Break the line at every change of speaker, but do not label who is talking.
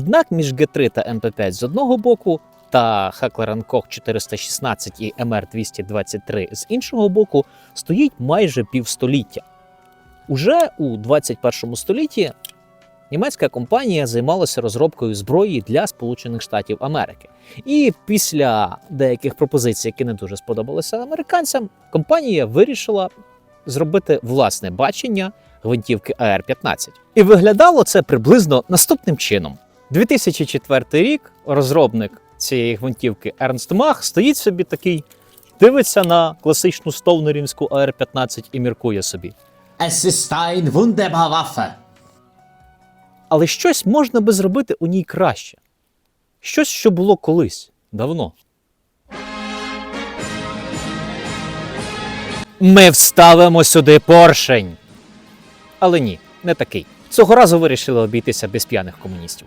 Однак між Г3 та МП5 з одного боку та Heckler Koch 416 і MR223 з іншого боку стоїть майже півстоліття. Уже у 21 столітті німецька компанія займалася розробкою зброї для Сполучених Штатів Америки. І після деяких пропозицій, які не дуже сподобалися американцям, компанія вирішила зробити власне бачення гвинтівки АР-15. І виглядало це приблизно наступним чином: 2004 рік розробник цієї гвинтівки Ернст Мах стоїть собі такий, дивиться на класичну стовнерівську АР-15 і міркує собі.
Es ist ein Waffe.
Але щось можна би зробити у ній краще. Щось, що було колись, давно. Ми вставимо сюди поршень. Але ні, не такий. Цього разу вирішили обійтися без п'яних комуністів.